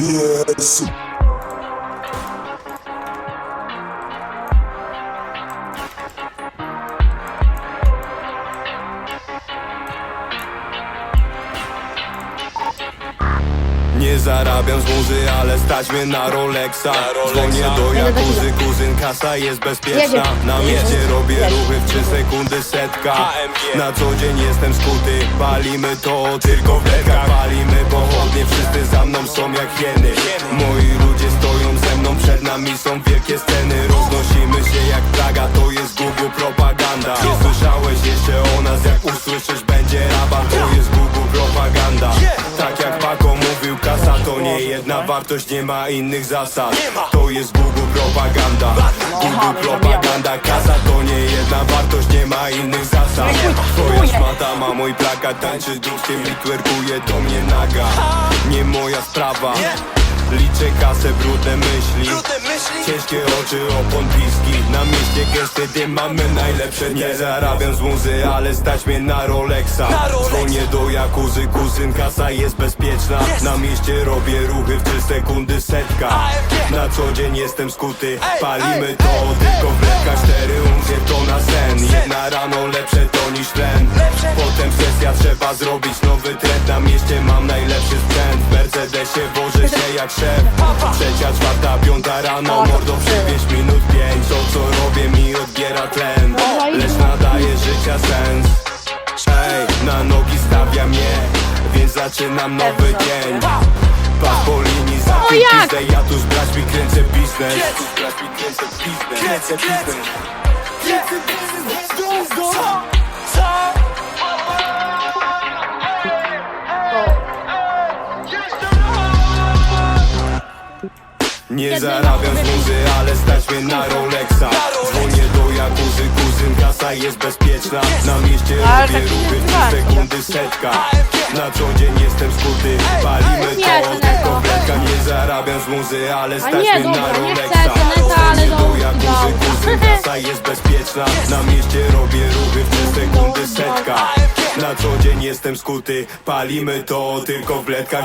Yes. Nie zarabiam z muzy, ale stać mnie na Rolexa. Dzwonię do Jakuzy, kuzyn, kasa jest bezpieczna. Na mieście robię ruchy w 3 sekundy setka. Na co dzień jestem skuty, palimy to tylko w lekach. Palimy pochodnie, wszyscy za mną są jak hieny. Moi ludzie stoją ze mną, przed nami są wielkie sceny. Roznosimy się kasa to nie jedna wartość, nie ma innych zasad. To jest Google propaganda. Google propaganda, kasa to nie jedna wartość, nie ma innych zasad. Twoja szmata ma mój plakat, tańczy duskiem i twerkuje do mnie naga. Nie moja sprawa Liczę kasę, brudne myśli. Ciężkie oczy, opon bliski. Na mieście gesty, dym mamy najlepsze. Nie zarabiam z muzy, ale stać mnie na Rolexa. Dzwonię do Jakuzy, kuzyn, kasa jest bezpieczna. Na mieście robię ruchy w 3 sekundy setka. Na co dzień jestem skuty, palimy to Tylko w lekach. Cztery uncje to na sen. Jedna rano lepsze to niż tlen. Potem sesja trzeba zrobić nowy trend. Na mieście mam najlepszy sprzęt Mercedesie wożę się jak szef. Trzecia, czwarta, piąta rano Mordo przywieź minut pięć. To co robię mi odbiera tlen. Lecz nadaje życia sens. Ej, na nogi stawia mnie Więc zaczynam nowy dzień. Pas po linii za tym pizdę. Ja tu z braćmi kręcę biznes. Tu z braćmi kręcę biznes. Kręcę biznes Nie zarabiam z muzy, ale stać mnie na Rolexa. Dzwonię do Jakuzy, kuzyn, kasa jest bezpieczna. Na mieście Ale robię tak się ruchy, nazywa. sekundy setka. Na co dzień jestem skuty, palimy Nie, to nie to. wletka Nie zarabiam z muzy, ale stać nie, mnie na dobra, nie Rolexa. ale Dzwonię do do- Jakuzy, do- kuzyn, kasa jest bezpieczna. Na mieście robię ruchy, w 3 sekundy setka. Na co dzień jestem skuty, palimy to tylko w bledkach